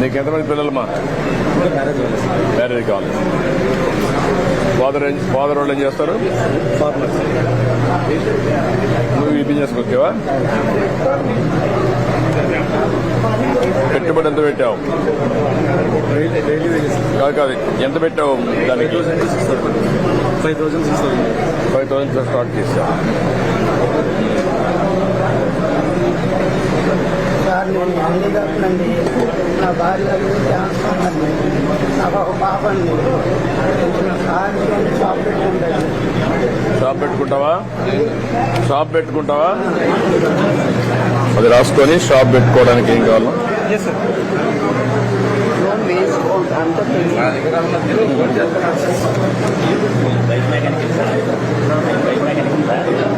నీకు ఎంతమంది పిల్లలమ్మా మ్యారేజ్ కావాలి. ఫాదర్ ఫాదర్ వాళ్ళు ఏం చేస్తారు? నువ్వు ఈ బిజినెస్ వచ్చావా? పెట్టుబడి ఎంత పెట్టావు? కాదు కాదు ఎంత పెట్టావు దానికి? Five thousand six thousand five thousand start చేసావు నేను నా భార్య క్యాన్సర్ ఉందండి నాకు ఒక పాప అండి సార్ షాప్ పెట్టుకుంటాను షాప్ పెట్టుకుంటావా? షాప్ పెట్టుకుంటావా? అది రాసుకొని షాప్ పెట్టుకోవడానికి ఏం కావాలి? లోన్ వేసుకోండి అంత ఏది bike mechanic bike bike bike mechanic um. ఊళ్ళో నుంచి డైలీ ఊళ్ళో వచ్చి పని చేసుకుని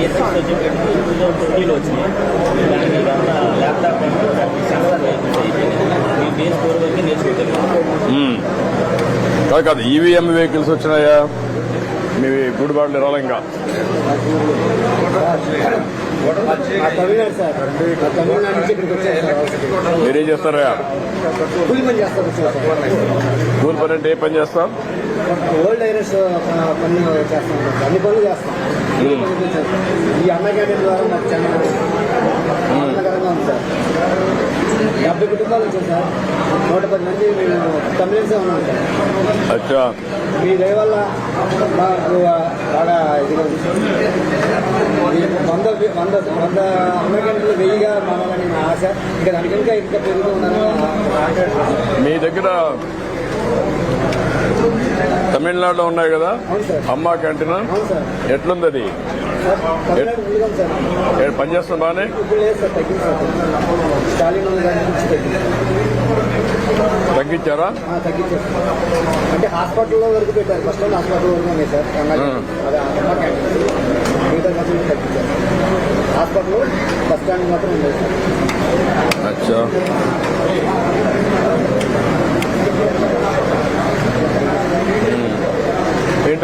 బీఎస్ సిక్స్ వచ్చేటప్పుడు టూ థౌసండ్ ట్వంటీలో వచ్చినాయి దానికి ఇదంతా ల్యాప్టాప్ సెన్సార్ మీ బీఎస్ ఫోర్ వరకు నేర్చుకోగలిగాం. కాదు. కాదు ఈవీఎం వెహికల్స్ వచ్చినాయా? మీ నుంచి ఇక్కడికి వచ్చాను సార్ మీరేం చేస్తారా? కూలి పని అంటే ఏ పని చేస్తాం? ఓల్డ్ ఐరస్ పని చేస్తాం. సార్ అన్ని పనులు చేస్తాం. అన్ని పనులు చేస్తాం. ఈ అన్న క్యాంటీన్ ద్వారా మాకు చాలా ఆనందకరంగా ఉంది సార్. డెబ్బై కుటుంబాలు వచ్చాయి సార్. నూట పది మంది మేము తమిళన్సే ఉన్నాం సార్. మీ దయ వల్ల మాకు బాగా ఇదిగా వంద వంద వంద అమెరికన్లు వెయ్యిగా మారాలని నా ఆశ. ఇంకా దానికి ఇంకా పెరుగుతూ ఉందని మీ దగ్గర తమిళనాడులో ఉన్నాయి కదా? అమ్మా క్యాంటీన్? ఎట్లుంది అది సార్ తమిళనాడు ముందుగా ఉంది సార్. ఏ పని చేస్తుంది బాగానే తగ్గించారా? అంటే హాస్పిటల్లో వరకు పెట్టారు. ఫస్ట్ టైం హాస్పిటల్ వరకు సార్ బస్ స్టాండ్ మాత్రం ఉంది సార్. అచ్చా.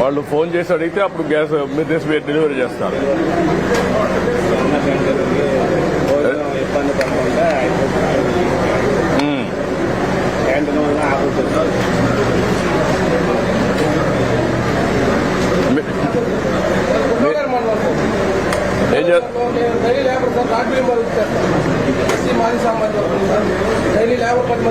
వాళ్ళు ఫోన్ చేసి అడిగితే అప్పుడు గ్యాస్ మీరు తీసి మీరు డెలివరీ చేస్తారు ఇబ్బంది పడకుండా మ్మ్. క్యాంటీన్ వల్ల ఆగుతుంది మీ- మీ- ఏం చేస్తారు